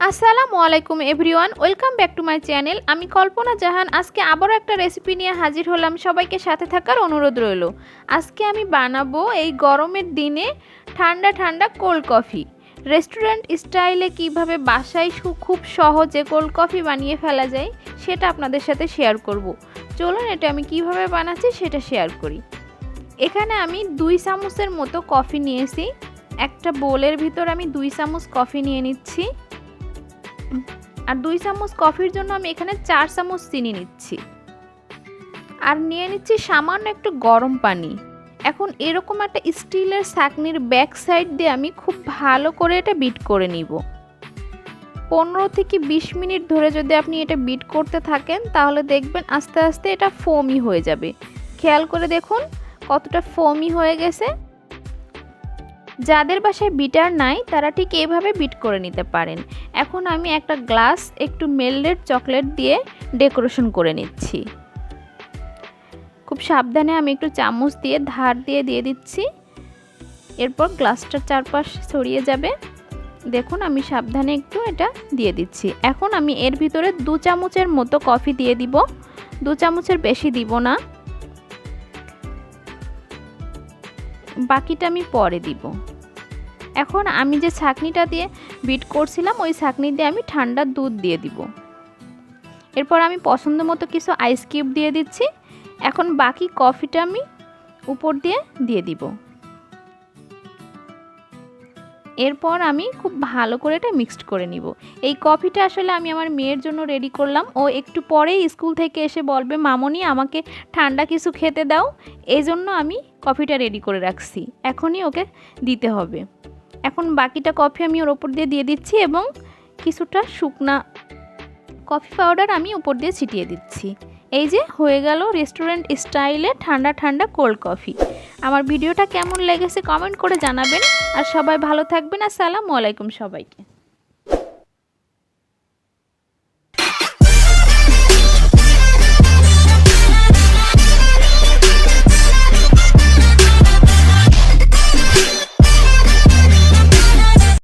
আসসালামু আলাইকুম everyone, welcome back to my channel. আমি কল্পনা জাহান, আজকে আবারও একটা রেসিপি নিয়ে হাজির হলাম। সবাইকে সাথে থাকার অনুরোধ রইল। আজকে আমি বানাবো এই গরমের দিনে ঠান্ডা ঠান্ডা কোল্ড কফি। রেস্টুরেন্ট স্টাইলে কীভাবে বাসায় খুব সহজে কোল্ড কফি বানিয়ে ফেলা যায়, সেটা আপনাদের সাথে শেয়ার করব। চলুন, এটা আমি কীভাবে বানাচ্ছি সেটা শেয়ার করি। এখানে আমি দুই চামচের মতো কফি নিয়েছি। একটা বোলের ভিতর আমি দুই চামচ কফি নিয়ে নিচ্ছি। আর দুই চামচ কফির জন্য আমি এখানে চার চামচ চিনি নিচ্ছি। আর নিয়ে নিচ্ছি সামান্য একটু গরম পানি। এখন এরকম একটা স্টিলের ছাকনির ব্যাক সাইড দিয়ে আমি খুব ভালো করে এটা বিট করে নিব। পনেরো থেকে বিশ মিনিট ধরে যদি আপনি এটা বিট করতে থাকেন, তাহলে দেখবেন আস্তে আস্তে এটা ফোমি হয়ে যাবে। খেয়াল করে দেখুন কতটা ফোমি হয়ে গেছে। যাদের বাসায় বিটার নাই, তারা ঠিক এভাবে বিট করে নিতে পারেন। এখন আমি একটা গ্লাস, একটু মেল্টেড চকলেট দিয়ে ডেকোরেশন করে নিচ্ছি। খুব সাবধানে আমি একটু চামচ দিয়ে ধার দিয়ে দিয়ে দিচ্ছি। এরপর গ্লাসটার চারপাশ ছড়িয়ে যাবে। দেখুন, আমি সাবধানে একটু এটা দিয়ে দিচ্ছি। এখন আমি এর ভিতরে দু চামচের মতো কফি দিয়ে দিব। দু চামচের বেশি দিব না। বাকিটা আমি পরে দিব। এখন আমি যে ছাঁকনিটা দিয়ে বিট করছিলাম, ওই ছাঁকনি দিয়ে আমি ঠান্ডা দুধ দিয়ে দিব। এরপর আমি পছন্দ মতো কিছু আইস কিউব দিয়ে দিচ্ছি। এখন বাকি কফিটা আমি উপর দিয়ে দিয়ে দিব। এরপর আমি খুব ভালো করে এটা মিক্সড করে নিব। এই কফিটা আসলে আমি আমার মেয়ের জন্য রেডি করলাম। ও একটু পরেই স্কুল থেকে এসে বলবে, মামনি, আমাকে ঠান্ডা কিছু খেতে দাও। এই জন্য আমি কফিটা রেডি করে রাখছি। এখনই ওকে দিতে হবে। এখন বাকিটা কফি আমি ওর ওপর দিয়ে দিয়ে দিচ্ছি এবং কিছুটা শুকনা কফি পাউডার আমি উপর দিয়ে ছিটিয়ে দিচ্ছি। এই যে হয়ে গেল রেস্টুরেন্ট স্টাইলে ঠান্ডা ঠান্ডা কোল্ড কফি আমার ভিডিওটা কেমন লেগেছে কমেন্ট করে জানাবেন। আর সবাই ভালো থাকবেন। আসসালামু আলাইকুম সবাইকে।